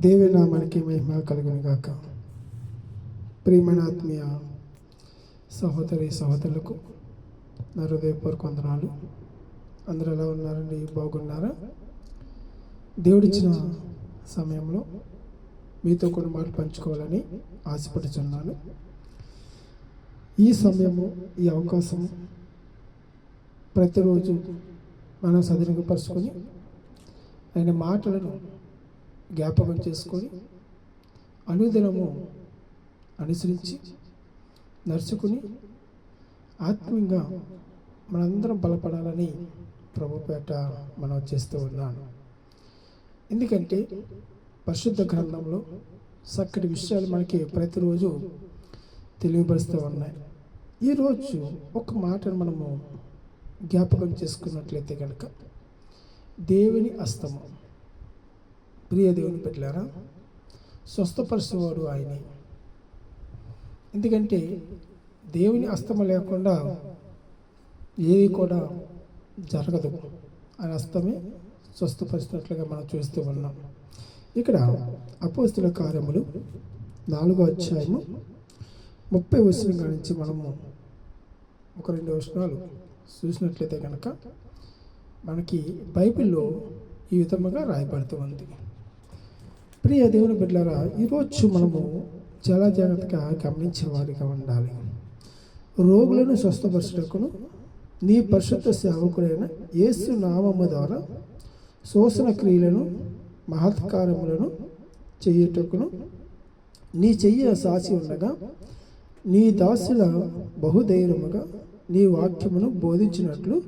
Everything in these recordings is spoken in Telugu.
దేవి నామానికి మహిమ కలుగును గాక. ప్రేమణాత్మీయ సహోదరి సహోదరులకు నా హృదయపూర్వక వందనాలు. అందరూ ఎలా ఉన్నారండి? బాగున్నారా? దేవుడిచ్చిన సమయంలో మీతో కొన్ని మాటలు పంచుకోవాలని ఆశపడుచున్నాను. ఈ సమయము ఈ అవకాశం ప్రతిరోజు మనం సదునిపరుచుకొని ఆయన మాటలను జ్ఞాపకం చేసుకొని అనుదినము అనుసరించి నడుచుకుని ఆత్మీయంగా మనందరం బలపడాలని ప్రభుపేట మనం చేస్తూ ఉన్నాను. ఎందుకంటే పరిశుద్ధ గ్రంథంలో చక్కటి విషయాలు మనకి ప్రతిరోజు తెలియపరుస్తూ ఉన్నాయి. ఈరోజు ఒక మాటను మనము జ్ఞాపకం చేసుకున్నట్లయితే కనుక దేవుని అస్తము ప్రియ దేవుని పెట్టారా స్వస్థపరిచేవాడు ఆయనే. ఎందుకంటే దేవుని అస్తమ లేకుండా ఏది కూడా జరగదు. ఆయన అస్తమే స్వస్థపరిచినట్లుగా మనం చూస్తూ ఉన్నాం. ఇక్కడ అపోస్తుల కార్యములు నాలుగో అధ్యాయము ముప్పై వచనం నుంచి మనము ఒక రెండు వచనాలు చూసినట్లయితే కనుక మనకి బైబిల్లో ఈ విధముగా రాయబడుతూ ఉంది. ప్రియ దేవుని బిడ్డలారా ఈరోజు మనము చాలా జాగ్రత్తగా గమనించే వారిగా ఉండాలి. రోగులను స్వస్థపరచుటకును నీ పరిశుద్ధ సేవకుడైన యేసు నామము ద్వారా శోషణ క్రియలను మహత్కారములను చేయుటకును నీ చెయ్య సాచి ఉండగా నీ దాసుల బహుధైర్యముగా నీ వాక్యమును బోధించినట్లు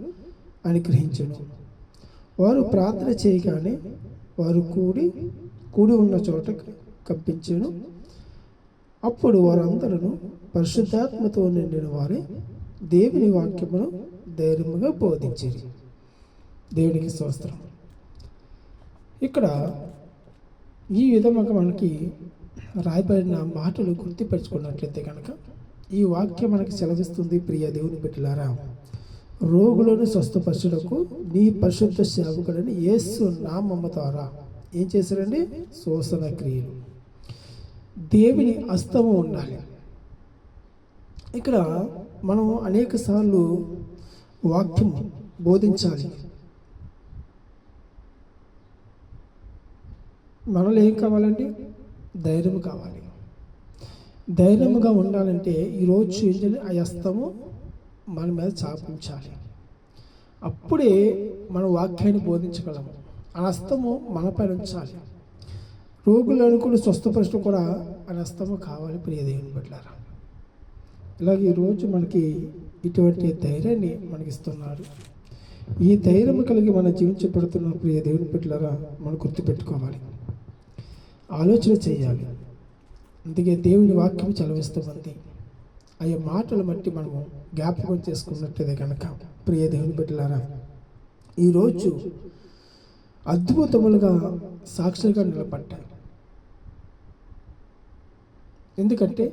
అనుగ్రహించను. వారు ప్రార్థన చేయగానే వారు కూడి కూడి ఉన్న చోట కప్పించాను అప్పుడు వారందరూ పరిశుద్ధాత్మతో నిండిన వారే దేవుని వాక్యమును ధైర్యముగా బోధించేది దేవునికి స్తోత్రం. ఇక్కడ ఈ విధముగా మనకి రాయబడిన మాటలు గుర్తుపరుచుకున్నట్లయితే కనుక ఈ వాక్యం మనకి సెలవిస్తుంది ప్రియ దేవుని బిడ్డలారా. రోగులను స్వస్థపరచుటకు నీ పరిశుద్ధ సేవకుడని యేసు నామమ్మ ద్వారా ఏం చేశారండి? శోషణ క్రియలు. దేవుని అస్తము ఉండాలి. ఇక్కడ మనం అనేక సార్లు వాక్యం బోధించాలి. మనలో ఏం కావాలండి? ధైర్యం కావాలి. ధైర్యముగా ఉండాలంటే ఈరోజు ఏం చేయాలి? ఆ అస్తము మన మీద చాపించాలి. అప్పుడే మన వాక్యాన్ని బోధించగలము. ఆ హస్తము మనపైన ఉంచాలి. రోగులను కూడా స్వస్థపరచడం కూడా ఆ హస్తము కావాలి ప్రియదేవుని పట్లారా ఇలాగ ఈరోజు మనకి ఇటువంటి ధైర్యాన్ని మనకి ఇస్తున్నారు ఈ ధైర్యం కలిగి మన జీవించబడుతున్న ప్రియ దేవుని పట్లారా మనం గుర్తుపెట్టుకోవాలి. ఆలోచన చేయాలి. అందుకే దేవుని వాక్యం చలవిస్తుంది అయ్యే మాటలు బట్టి మనము జ్ఞాపకం చేసుకున్నట్టుదే కనుక ప్రియ దేవుని బిడ్డలారా ఈరోజు అద్భుతములుగా సాక్షులుగా నిలబడ్డాయి. ఎందుకంటే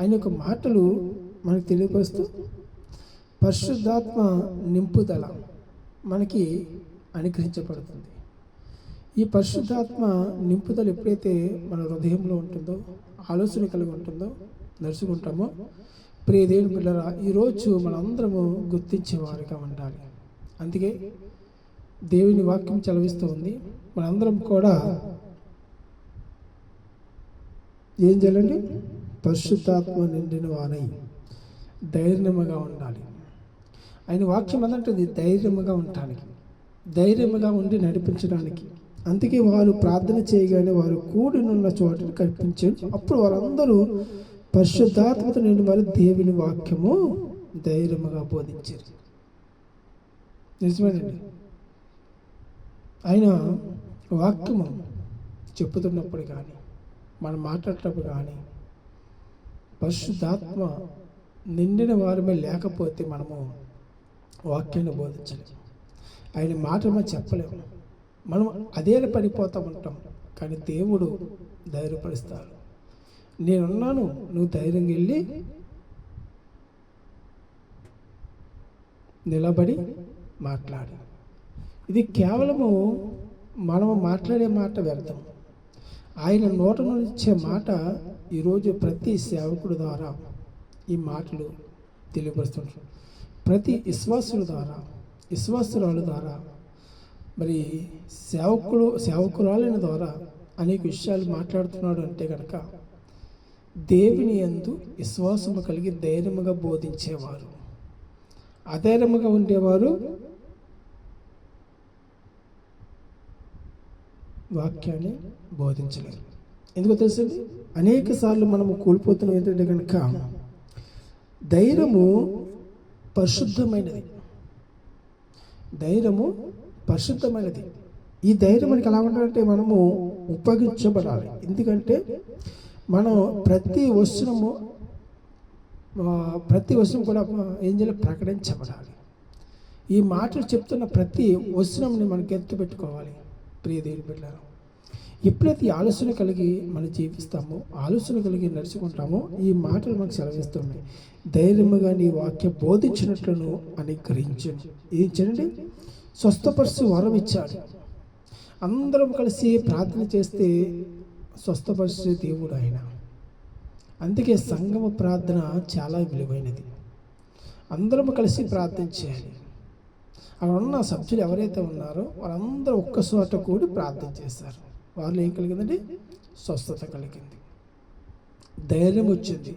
ఆయన యొక్క మాటలు మనకు తెలియపరుస్తూ పరిశుద్ధాత్మ నింపుదల మనకి అనుగ్రహించబడుతుంది. ఈ పరిశుద్ధాత్మ నింపుదల ఎప్పుడైతే మన హృదయంలో ఉంటుందో ఆలోచన కలిగి ఉంటుందో నడుచుకుంటామో ప్రియదేవుని పిల్లరా ఈరోజు మనందరము గుర్తించేవారిగా ఉండాలి. అందుకే దేవుని వాక్యం చలవిస్తూ ఉంది మనందరం కూడా ఏం చేయాలండి? పరిశుద్ధాత్మ నిండిన వారై ధైర్యముగా ఉండాలి. ఆయన వాక్యం అదంటుంది ధైర్యముగా ఉండటానికి ధైర్యముగా ఉండి నడిపించడానికి. అందుకే వారు ప్రార్థన చేయగానే వారు కూడినున్న చోటను కల్పించారు. అప్పుడు వారందరూ పరిశుద్ధాత్మత నిండి వారు దేవుని వాక్యము ధైర్యముగా బోధించారు. నిజమేనండి. ఆయన వాక్యము చెప్పుతున్నప్పుడు కానీ మనం మాట్లాడేటప్పుడు కానీ పరిశుద్ధాత్మ నిండిన వారమే లేకపోతే మనము వాక్యాన్ని బోధించలేము ఆయన మాట మనం చెప్పలేము మనం అదే పడిపోతూ ఉంటాం కానీ దేవుడు ధైర్యపరుస్తారు. నేనున్నాను నువ్వు ధైర్యంగా వెళ్ళి నిలబడి మాట్లాడు. ఇది కేవలము మనము మాట్లాడే మాట వ్యర్థం. ఆయన నోట నుంచే మాట ఈరోజు ప్రతి సేవకుడు ద్వారా ఈ మాటలు తెలియపరుస్తుంటారు. ప్రతి విశ్వాసుల ద్వారా విశ్వాసురాల ద్వారా మరి సేవకుడు సేవకురాలైన ద్వారా అనేక విషయాలు మాట్లాడుతున్నాడు అంటే కనుక దేవుని ఎందు విశ్వాసము కలిగి ధైర్యముగా బోధించేవారు. అధైర్యముగా ఉండేవారు వాక్యాన్ని బోధించలేదు. ఎందుకో తెలుసండి అనేక సార్లు మనము కోల్పోతున్నాం ఏంటంటే కనుక ధైర్యము పరిశుద్ధమైనది. ధైర్యము పరిశుద్ధమైనది. ఈ ధైర్యం మనకి ఎలా ఉండాలంటే మనము ఉపయోగించబడాలి. ఎందుకంటే మనం ప్రతి వస్త్రము ప్రతి వస్త్రం కూడా ఏం చేయాలి? ప్రకటించబడాలి. ఈ మాటలు చెప్తున్న ప్రతి వస్త్రంని మనం ఎత్తు పెట్టుకోవాలి ప్రియ దేవుని బిడ్డారా ఎప్పుడైతే ఈ ఆలోచన కలిగి మనం జీవిస్తామో ఆలోచన కలిగి నడుచుకుంటామో ఈ మాటలు మనకు సెలవిస్తున్నాయి. ధైర్యముగా నీ వాక్యం బోధించినట్లను అని గ్రహించను ఏం చేయండి స్వస్థపరుచు వరం ఇచ్చాడు. అందరం కలిసి ప్రార్థన చేస్తే స్వస్థపరిచే దేవుడు ఆయన. అందుకే సంగమ ప్రార్థన చాలా విలువైనది. అందరం కలిసి ప్రార్థన చేయాలి. అక్కడ ఉన్న సభ్యులు ఎవరైతే ఉన్నారో వాళ్ళందరూ ఒక్కసోట కూడి ప్రార్థన చేశారు. వాళ్ళు ఏం కలిగిందండి? స్వస్థత కలిగింది. ధైర్యం వచ్చింది.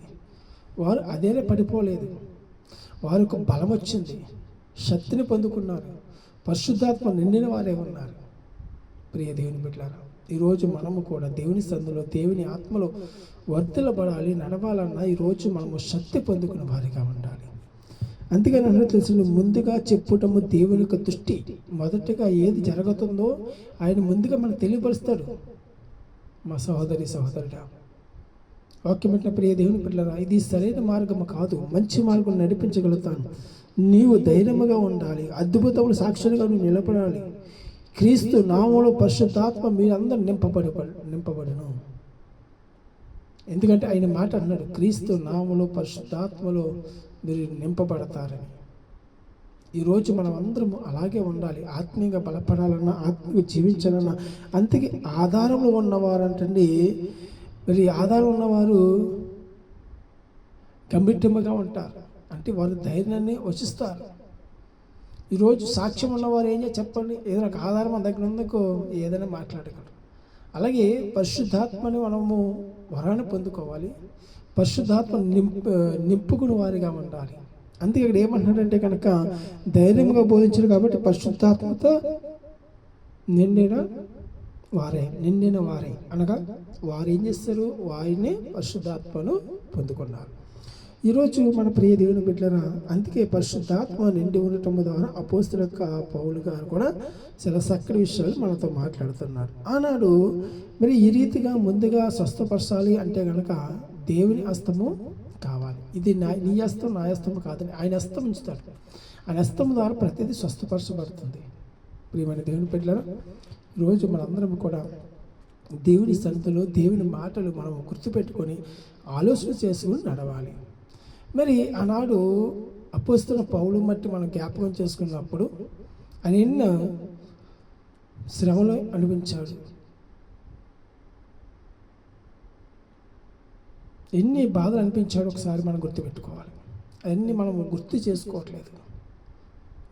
వారు అదేనే పడిపోలేదు. వారికి బలం వచ్చింది. శక్తిని పొందుకున్నారు. పరిశుద్ధాత్మ నిండిన వారే ఉన్నారు. ప్రియ దేవుని బిడ్డారా ఈరోజు మనము కూడా దేవుని సందులో దేవుని ఆత్మలో వర్తిలబడాలి నడవాలన్నా ఈరోజు మనము శక్తి పొందుకున్న వారిగా ఉండాలి. అందుకని అన్నట్లు ముందుగా చెప్పుటము దేవుని యొక్క దృష్టి. మొదటగా ఏది జరుగుతుందో ఆయన ముందుగా మనకు తెలియపరుస్తాడు. మా సహోదరి సహోదరుడా వాక్యమంటే ప్రియ దేవుని పిల్లరా ఇది సరైన మార్గము కాదు మంచి మార్గం నడిపించగలుగుతాను. నీవు ధైర్యముగా ఉండాలి అద్భుతములు సాక్షులుగా నువ్వు నిలబడాలి. క్రీస్తు నామంలో పరిశుద్ధాత్మ మీరందరూ నింపబడి నింపబడును. ఎందుకంటే ఆయన మాట అన్నాడు క్రీస్తు నామంలో పరిశుద్ధాత్మలో మీరు నింపబడతారని. ఈరోజు మనం అందరం అలాగే ఉండాలి. ఆత్మీయంగా బలపడాలన్నా ఆత్మీయంగా జీవించాలన్నా అంతకి ఆధారంలో ఉన్నవారు అంటండి మరి ఆధారం ఉన్నవారు గంభీరంగా ఉంటారు. అంటే వారు ధైర్యాన్ని వచిస్తారు. ఈరోజు సాక్ష్యం ఉన్నవారు ఏం చెప్పండి. ఏదైనా ఒక ఆధారం మన దగ్గర ఉందకో ఏదైనా మాట్లాడగలరు. అలాగే పరిశుద్ధాత్మని మనము వరాన్ని పొందుకోవాలి. పరిశుద్ధాత్మ నింపు నింపుకుని వారిగా ఉండాలి. అందుకే ఇక్కడ ఏమంటున్నాడంటే కనుక ధైర్యంగా బోధించారు కాబట్టి పరిశుద్ధాత్మతో నిండిన వారే నిండిన వారే. అనగా వారు ఏం చేస్తారు? వారిని పరిశుద్ధాత్మను పొందుకున్నారు. ఈరోజు మన ప్రియ దేవుని బిడ్డరా అందుకే పరిశుద్ధాత్మ నిండి ఉండటం ద్వారా అపోస్తుల పౌలు గారు కూడా చాలా చక్కటి విషయాలు మనతో మాట్లాడుతున్నారు. ఆనాడు మరి ఈ రీతిగా ముందుగా స్వస్థపరచాలి అంటే కనుక దేవుని హస్తము కావాలి. ఇది నా నీ హస్తం నా హస్తము కాదని ఆయన హస్తం ఉంచుతాడు. ఆయన హస్తం ద్వారా ప్రతిదీ స్వస్థపరచబడుతుంది. ప్రియమైన దేవుని పెట్టారు ఈరోజు మనందరం కూడా దేవుని సంతలో దేవుని మాటలు మనం గుర్తుపెట్టుకొని ఆలోచన చేసుకుని నడవాలి. మరి ఆనాడు అపోస్తున్న పౌలు మట్టి మనం జ్ఞాపకం చేసుకున్నప్పుడు ఆయన ఎన్నో శ్రమలు అనిపించాడు ఎన్ని బాధలు అనిపించాడో ఒకసారి మనం గుర్తుపెట్టుకోవాలి. అవన్నీ మనం గుర్తు చేసుకోవట్లేదు.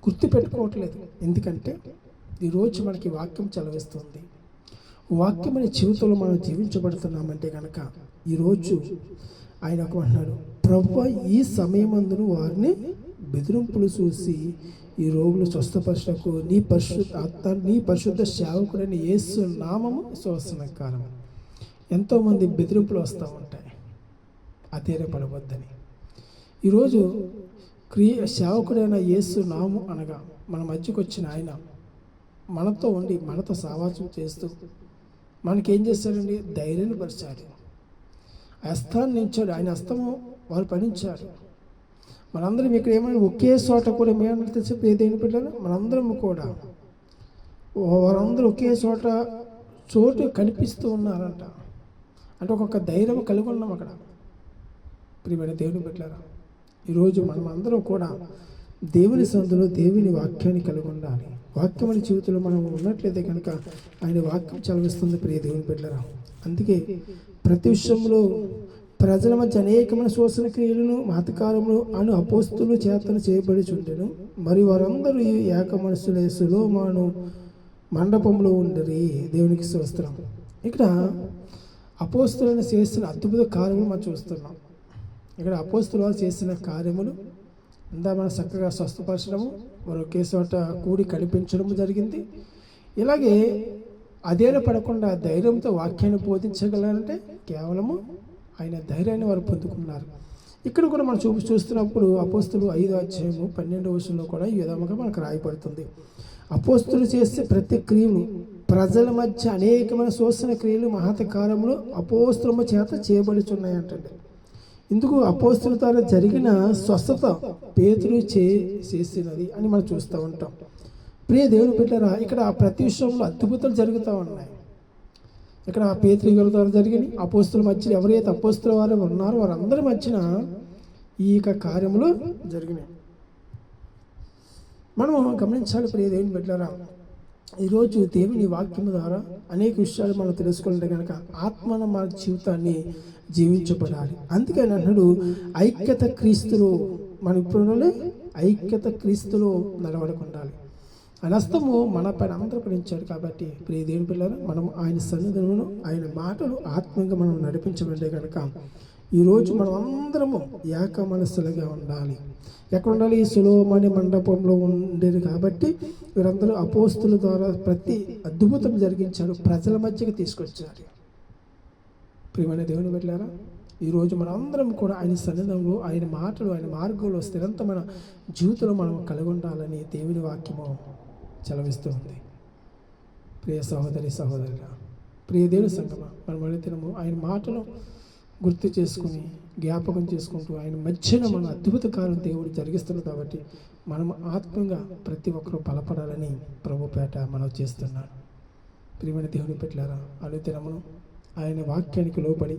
గుర్తు పెట్టుకోవట్లేదు. ఎందుకంటే ఈరోజు మనకి వాక్యం చలవిస్తుంది వాక్యం అనే జీవితంలో మనం జీవించబడుతున్నామంటే కనుక ఈరోజు ఆయన ఒక అన్నాడు ప్రభు ఈ సమయమందును వారిని బెదిరింపులు చూసి ఈ రోగులు స్వస్థపరచకు నీ పరిశుద్ధ అత్త నీ పరిశుద్ధ సేవకుడని యేసు నామము శ్వాసనకారం ఎంతోమంది బెదిరింపులు వస్తూ ఉంటాయి. అధైర్యపడవద్దని. ఈరోజు క్రియ సేవకుడైన యేసు నాము అనగా మన మధ్యకు వచ్చిన ఆయన మనతో ఉండి మనతో సావాసం చేస్తూ మనకేం చేస్తాడండి? ధైర్యాన్ని పరిచాడు అస్తాన్ని నించాడు ఆయన అస్తము వారు పనించారు. మనందరం ఇక్కడ ఏమైనా ఒకే చోట కూడా మేము తెలిసి ఏదైనా పిల్లలు మనందరం కూడా. వారందరూ ఒకే చోట చోటు కనిపిస్తూ ఉన్నారంట. అంటే ఒక్కొక్క ధైర్యం కలిగి ఉన్నాం అక్కడ. ప్రియమైన దేవుని బిడ్డారా ఈరోజు మనం అందరం కూడా దేవుని సందులో దేవుని వాక్యాన్ని కలిగి ఉండాలి. వాక్యం అనే జీవితంలో మనం ఉన్నట్లయితే కనుక ఆయన వాక్యం చలవిస్తుంది ప్రియ దేవుని బిడ్డలారా. అందుకే ప్రతి విషయంలో ప్రజల మధ్య అనేకమైన శోషణ క్రియలను మహత్కారములు అను అపోస్తులు చేతన చేయబడి చుండెను మరి వారందరూ ఈ ఏక మనసులే సులోమాను మండపంలో ఉండరి. దేవునికి స్తోత్రం. ఇక్కడ అపోస్తులను చేసిన అద్భుత కార్యములు మనం చూస్తున్నాం. ఇక్కడ అపోస్తులు వారు చేసిన కార్యములు అంతా మనం చక్కగా స్వస్థపరచడము వారు ఒకే చోట కూడి కనిపించడము జరిగింది. ఇలాగే అదేలో పడకుండా ధైర్యంతో వాక్యాన్ని బోధించగలరంటే కేవలము ఆయన ధైర్యాన్ని వారు పొందుకున్నారు. ఇక్కడ కూడా మనం చూపు చూస్తున్నప్పుడు అపోస్తులు ఐదు అధ్యాయము పన్నెండు వర్షంలో కూడా ఈ విధముగా మనకు రాయబడుతుంది. అపోస్తులు చేసే ప్రతి క్రియలు ప్రజల మధ్య అనేకమైన శోషణ క్రియలు మహత కాలంలో అపోస్తులము చేత చేయబడుచున్నాయంటండి. ఇందుకు అపోస్తుల ద్వారా జరిగిన స్వస్థత పేతులు చే చేసినది అని మనం చూస్తూ ఉంటాం. ప్రియ దేవుని బిడ్డరా ఇక్కడ ప్రతి విషయంలో అద్భుతాలు జరుగుతూ ఉన్నాయి. ఇక్కడ పేతులు గారి ద్వారా జరిగిన అపోస్తుల మధ్య ఎవరైతే అపోస్తుల వారు ఉన్నారో వారందరి మధ్యన ఈ యొక్క కార్యములు జరిగినాయి. మనం గమనించాలి ప్రియ దేవుని బిడ్డరా ఈరోజు దేవుని వాక్యం ద్వారా అనేక విషయాలు మనం తెలుసుకుంటే కనుక ఆత్మన మన జీవితాన్ని జీవించబడాలి. అందుకని అన్నాడు ఐక్యత క్రీస్తులో మన ఇప్పుడు ఐక్యత క్రీస్తులో నడవడుకుండాలి. ఉండాలి ఆయన హస్తము మన పైన ఆంధ్రపడించాడు కాబట్టి ప్రియ దేవుని పిల్లలు మనం ఆయన సన్నిధులను ఆయన మాటలు ఆత్మీయంగా మనం నడిపించబడే కనుక ఈరోజు మనం అందరము ఏక మనస్సులుగా ఉండాలి. ఎక్కడ ఉండాలి ఈ సులోమణి మండపంలో ఉండేది కాబట్టి వీరందరూ అపోస్తుల ద్వారా ప్రతి అద్భుతం జరిగించారు. ప్రజల మధ్యకి తీసుకొచ్చారు. ప్రియమైన దేవుని పెట్టారా ఈరోజు మనం అందరం కూడా ఆయన సన్నిధంలో ఆయన మాటలు ఆయన మార్గంలో స్థిరంతమైన జీవితంలో మనం కలిగి ఉండాలని దేవుని వాక్యము చలవిస్తుంది ప్రియ సహోదరి సహోదరుల ప్రియ దేవుని సంగమ మనం అడిగితేనము ఆయన మాటలు గుర్తు చేసుకుని జ్ఞాపకం చేసుకుంటూ ఆయన మధ్యన మన అద్భుత కాలం దేవుడు జరిగిస్తున్నాడు కాబట్టి మనం ఆత్మీయంగా ప్రతి ఒక్కరూ బలపడాలని ప్రభుపేట మనం చేస్తున్నాడు. ప్రియమైన దేవుని పెట్టారా అనుదినమును ఆయన వాక్యానికి లోబడి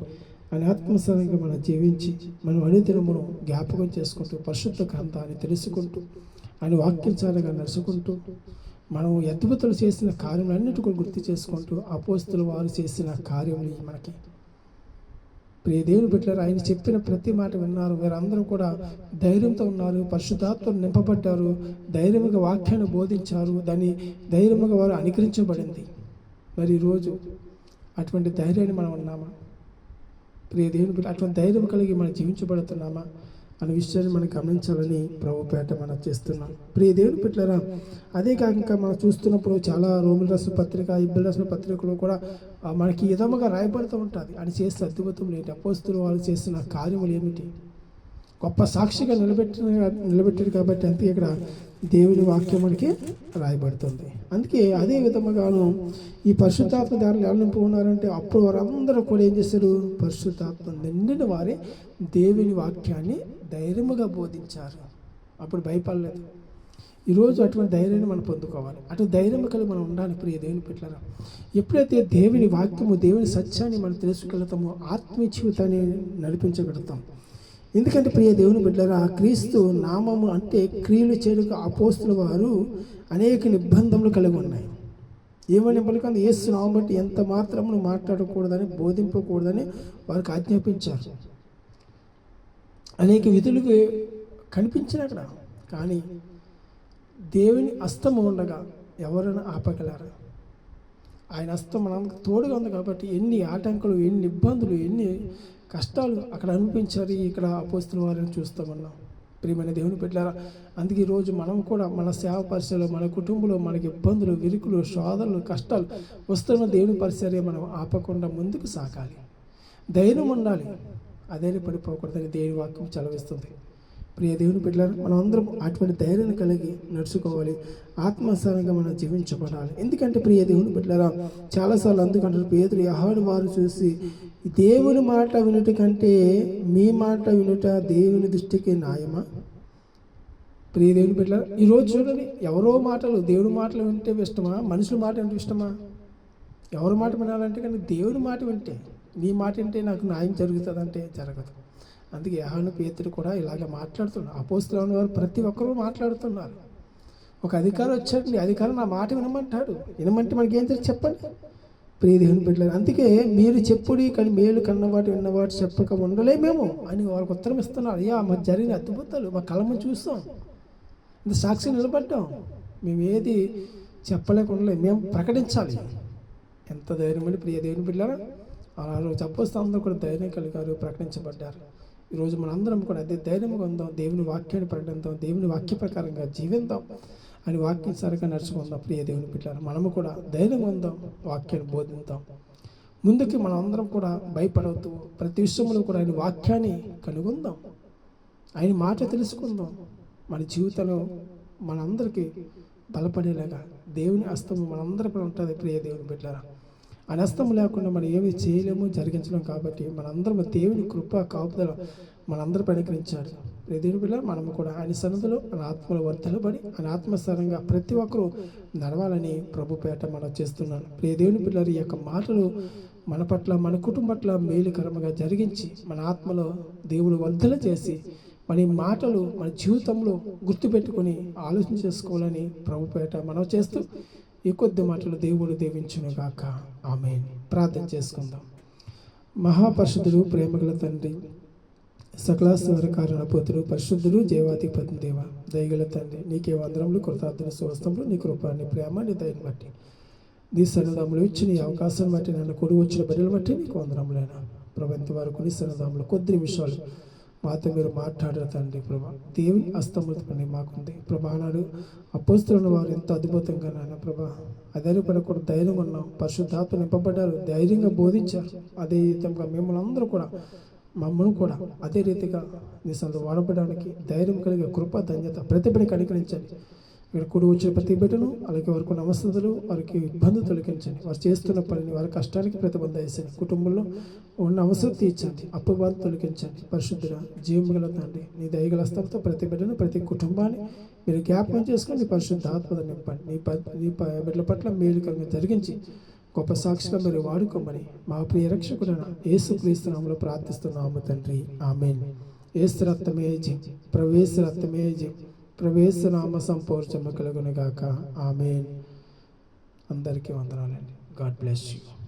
ఆయన ఆత్మసారంగా మనం జీవించి మనం అనుదినమును జ్ఞాపకం చేసుకుంటూ పరిశుద్ధ గ్రంథాన్ని తెలుసుకుంటూ ఆయన వాక్యంచాలుగా నడుచుకుంటూ మనం అద్భుతలు చేసిన కార్యములన్నిటి కూడా గుర్తు చేసుకుంటూ అపోస్తులు వారు చేసిన కార్యములు మనకి ప్రియ దేవుని బిడ్డలారు ఆయన చెప్పిన ప్రతి మాట విన్నారు. వీరందరూ కూడా ధైర్యంతో ఉన్నారు. పరిశుద్ధాత్మను నింపబడ్డారు. ధైర్యముగా వాక్యాన్ని బోధించారు. దాన్ని ధైర్యముగా వారు అనుకరించబడింది. మరి ఈరోజు అటువంటి ధైర్యాన్ని మనం ఉన్నామా? ప్రియ దేవుని బిడ్డ అటువంటి ధైర్యం కలిగి మనం జీవించబడుతున్నామా? అనే విషయాన్ని మనం గమనించాలని ప్రభుపేట మనం చేస్తున్నాం. ప్రియ దేవుని బిడ్డలారా అదే కాక మనం చూస్తున్నప్పుడు చాలా రోమిల రాసిన పత్రిక ఇబ్బుల రాసిన పత్రికలు కూడా మనకి ఈ విధముగా రాయబడుతూ ఉంటుంది. అని చేసిన అద్భుతం ఏంటి? అపోస్తులు వాళ్ళు చేసిన కార్యములు ఏమిటి? గొప్ప సాక్షిగా నిలబెట్టిన నిలబెట్టారు కాబట్టి అంతే ఇక్కడ దేవుని వాక్యం మనకి రాయబడుతుంది. అందుకే అదే విధముగాను ఈ పరిశుద్ధాత్మ దారిలో ఎలా ఉన్నారంటే అప్పుడు వారందరూ కూడా ఏం చేశారు? పరిశుద్ధాత్మ నిండిన వారే దేవుని వాక్యాన్ని ధైర్యముగా బోధించారు. అప్పుడు భయపడలేదు. ఈరోజు అటువంటి ధైర్యాన్ని మనం పొందుకోవాలి. అటు ధైర్యం కలిగి మనం ఉండాలి ప్రియ దేవుని పెట్టారా ఎప్పుడైతే దేవుని వాక్యము దేవుని సత్యాన్ని మనం తెలుసుకెళ్తామో ఆత్మీయ జీవితాన్ని నడిపించగలుగుతాం. ఎందుకంటే ప్రియ దేవుని బిడ్డరా క్రీస్తు నామము అంటే క్రియలు చేయడానికి అపోస్తుల వారు అనేక నిబంధనలు కలిగి ఉన్నాయి. ఏమని పలుకుంది యేసు నామం బట్టి ఎంత మాత్రమును మాట్లాడకూడదని బోధింపకూడదని వారికి ఆజ్ఞాపించారు. అనేక విధులు కనిపించిన అక్కడ కానీ దేవుని అస్తము ఉండగా ఎవరైనా ఆపగలరా? ఆయన అస్తం మనకు తోడుగా ఉంది కాబట్టి ఎన్ని ఆటంకులు ఎన్ని ఇబ్బందులు ఎన్ని కష్టాలు అక్కడ అనిపించారు ఇక్కడ అపోస్తుల వారిని చూస్తామన్నాం. ప్రియమైన దేవుని పెట్టారా అందుకే ఈరోజు మనం కూడా మన సేవ పరిచయలో మన కుటుంబంలో మనకి ఇబ్బందులు విరుకులు శోధనలు కష్టాలు వస్తున్న దేవుని పరిచర్య మనం ఆపకుండా ముందుకు సాగాలి. ధైర్యం ఉండాలి. అదే పడిపోకూడదని దేవుని వాక్యం చలవిస్తుంది. ప్రియ దేవుని బిడ్డలారా మనం అందరం అటువంటి ధైర్యాన్ని కలిగి నడుచుకోవాలి. ఆత్మసారంగా మనం జీవించబడాలి. ఎందుకంటే ప్రియ దేవుని బిడ్డలారా చాలాసార్లు అందుకంటారు పేదలు యహాడు వారు చూసి దేవుని మాట వినుట కంటే మీ మాట వినుట దేవుని దృష్టికి న్యాయమా? ప్రియ దేవుని బిడ్డలారా ఈరోజు చూడండి ఎవరో మాటలు దేవుని మాటలు వింటే ఇష్టమా? మనుషుల మాట వింటే ఇష్టమా? ఎవరి మాట వినాలంటే కానీ దేవుని మాట వింటే నీ మాట వింటే నాకు న్యాయం జరుగుతుందంటే జరగదు. అందుకే యహాను పేతుడు కూడా ఇలాగే మాట్లాడుతున్నారు. అపోస్తులను వారు ప్రతి ఒక్కరూ మాట్లాడుతున్నారు. ఒక అధికారం వచ్చాడండి. అధికారం నా మాట వినమంటాడు. వినమంటే మనకి ఏం తెలుసు చెప్పండి. ప్రియదేవుని దేవుని అందుకే మీరు చెప్పుడి కానీ మేలు కన్నవాటి విన్నవాటి చెప్పక ఉండలేమేమో అని వాళ్ళకి ఉత్తరం ఇస్తున్నారు. అయ్యా మాకు జరిగిన అద్భుతాలు మా కళ్ళము చూస్తాం ఇంత సాక్షి నిలబడ్డాం. మేము ఏది చెప్పలేకుండా మేము ప్రకటించాలి. ఎంత ధైర్యం అండి ప్రియ దేవుని బిడ్డారా ఆ రోజు కూడా ధైర్యం కలిగారు ప్రకటించబడ్డారు. ఈరోజు మనందరం కూడా అదే ధైర్యంగా ఉందాం దేవుని వాక్యాన్ని ప్రకటిద్దాం దేవుని వాక్య ప్రకారంగా జీవిద్దాం అని వాక్యం సరిగా నడుచుకుందాం. ప్రియ దేవుని బిడ్డారు మనము కూడా ధైర్యంగా ఉందాం వాక్యాన్ని బోధిద్దాం. ముందుకి మనం అందరం కూడా భయపడవద్దు ప్రతి విషయంలో కూడా ఆయన వాక్యాన్ని కనుగొందాం. ఆయన మాట తెలుసుకుందాం. మన జీవితంలో మనందరికీ బలపడేలాగా దేవుని హస్తము మనందరిపై ఉంటుంది. ప్రియ దేవుని బిడ్డారా అనస్తం లేకుండా మనం ఏమి చేయలేము జరిగించలేము కాబట్టి మనందరం దేవుని కృప కాపుదల మనందరూ పరికరించాడు ప్రియ పిల్ల మనం కూడా ఆయన సన్నదిలో మన ఆత్మలో వర్తలబడి ఆయన ఆత్మస్థరంగా ప్రతి ఒక్కరూ నడవాలని ప్రభు పేట మనం చేస్తున్నాను. ప్రియ దేవుని పిల్లలు ఈ యొక్క మాటలు మన పట్ల మన కుటుంబ పట్ల మేలుకరముగా జరిగించి మన ఆత్మలో దేవుడు వర్ధల చేసి మన మాటలు మన జీవితంలో గుర్తుపెట్టుకొని ఆలోచన చేసుకోవాలని ప్రభుపేట మనం చేస్తూ ఈ కొద్ది మాటలు దేవుడు దీవించును గాక. ఆమె ప్రార్థన చేసుకుందాం. మహాపరిషుద్ధుడు ప్రేమగల తండ్రి సకలాశ్వర కారణపోతుడు పరిశుద్ధుడు జయవాధిపతి దేవ దయగల తండ్రి నీకే వందరములు కృతార్థులు స్వస్థములు నీ కృపాన్ని ప్రేమ నీ దయని బట్టి. నీ సన్నదములు ఇచ్చిన ఈ అవకాశం బట్టి నన్ను కొడు వచ్చిన బిడ్డలు బట్టి నీకు వందరములైన ప్రభు ఇంత వరకు నీ సన్నదాములు కొద్ది నిమిషాలు మాతో మీరు మాట్లాడారు తండ్రి ప్రభా. దేవుని అస్తమృతమని మాకుంది. ప్రభా నాడు అపోస్తున్న వారు ఎంత అద్భుతంగా నాయన ప్రభా. అధైర్యపడకూడదు ధైర్యం ఉన్నాం. పరిశుద్ధాత్మ నింపబడ్డారు. ధైర్యంగా బోధించారు. అదే విధంగా మిమ్మల్ని అందరూ కూడా మమ్మల్ని కూడా అదే రీతిగా నీ సందు వాడబడడానికి ధైర్యం కలిగే కృప ధన్యత ప్రతిభని కనికరించండి. ఇక్కడ కూడి వచ్చిన ప్రతి బిడ్డను అలాగే వారికి ఉన్న నమస్తలు వారికి ఇబ్బంది తొలగించండి. వారు చేస్తున్న పనిని వారి కష్టానికి ప్రతిబంధ వేసండి కుటుంబంలో ఉన్న అవసరం తీర్చండి. అప్పుబాధ తొలగించండి. పరిశుద్ధుల జీవం గల తండ్రి నీ దయగల స్థలంతో ప్రతి బిడ్డను ప్రతి కుటుంబాన్ని మీరు జ్ఞాపకం చేసుకొని పరిశుద్ధ ఆత్మను నింపండి. నీ ప నీ బిడ్డల పట్ల మేలుకరంగా జరిగించి గొప్ప సాక్షిగా మీరు వాడుకోమని మా ప్రియ రక్షకుడైన యేసు క్రీస్తునామలో ప్రార్థిస్తున్నాము తండ్రి. ఆమెన్. ఏసు రక్తమే జీ. ప్రవేశ రక్తమే జీ. ప్రవేశనామ సంపూర్చమ కలుగునిగాక ఆమె అందరికీ వందనాలండి. God bless you.